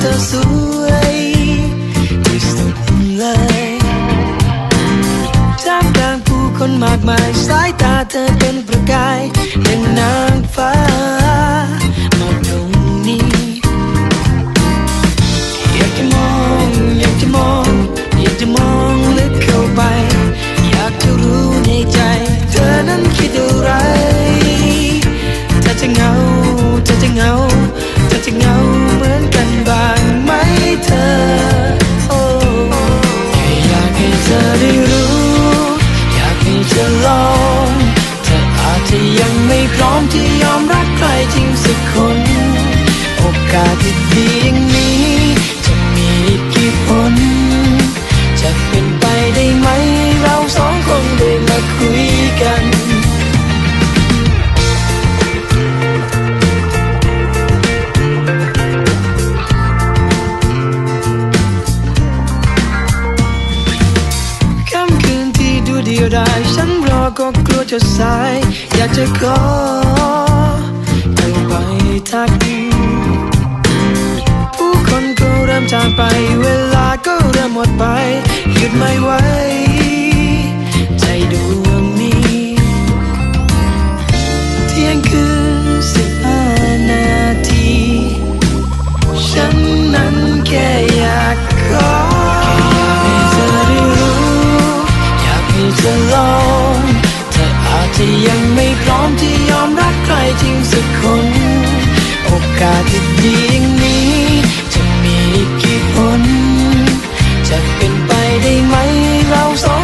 เธอสวยที่สุดเลยท่ามกลางผู้คนมากมาย สายตาเธอเป็นประกายเป็นนางฟ้า จะสายอยากจะขอเข้าไปทัก ผู้คนก็เริ่มจางไป เวลาก็เริ่มหมดไป หยุดไม่ไหวใจดวงนี้ เที่ยงคืนสิบห้านาที ฉันนั้นแค่อยากขอ แค่อยากให้เธอได้รู้ อยากให้เธอลอง ที่ยังไม่พร้อมที่ยอมรับใครจริงสักคน โอกาสที่ดีอย่างนี้ จะมีกี่คน จะเป็นไปได้ไหมเราสอง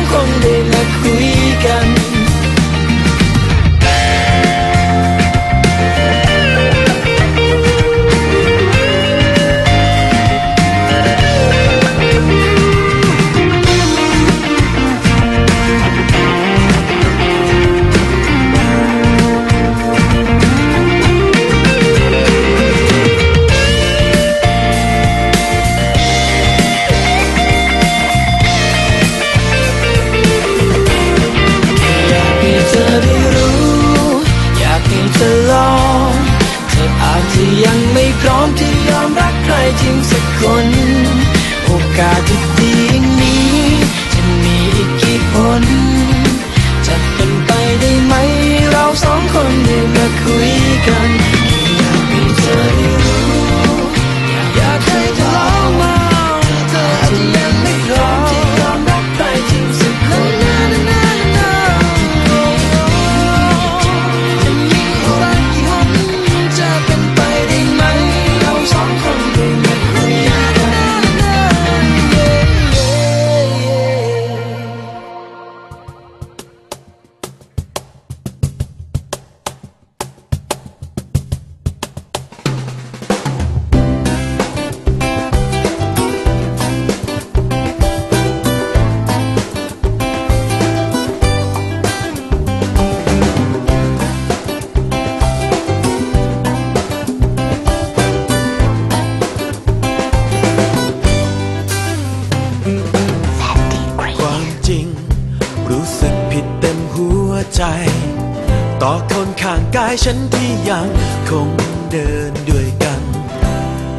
อคนข้างกายฉันที่ยังคงเดินด้วยกัน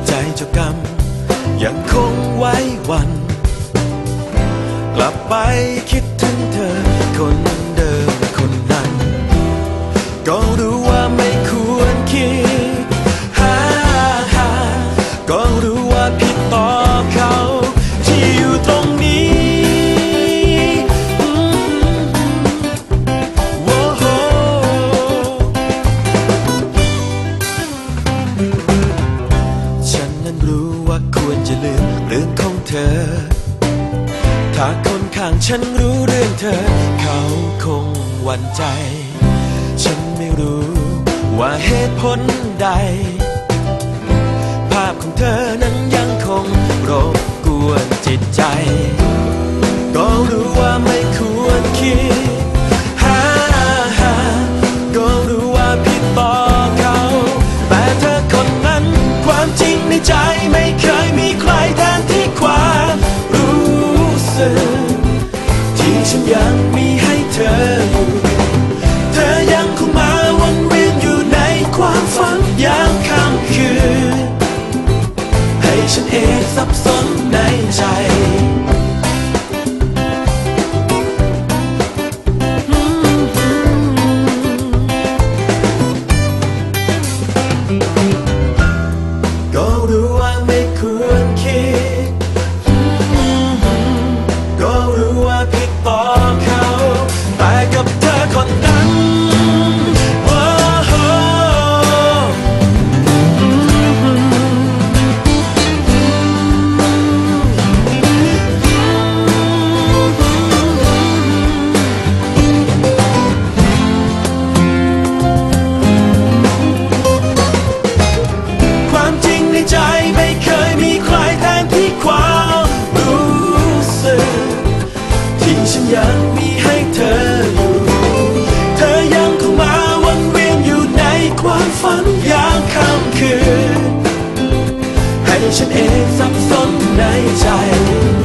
ใจเจ้ากรรมยังคงไว้วัน กลับไปคิดถึงเธอคน ฉันรู้เรื่องเธอ เขาคงหวั่นใจ ฉันไม่รู้ว่าเหตุผลใด ภาพของเธอนั้นยังคงรบกวนจิตใจ ก็รู้ว่าไม่ควรคิด up so ฉันเองสับสนในใจ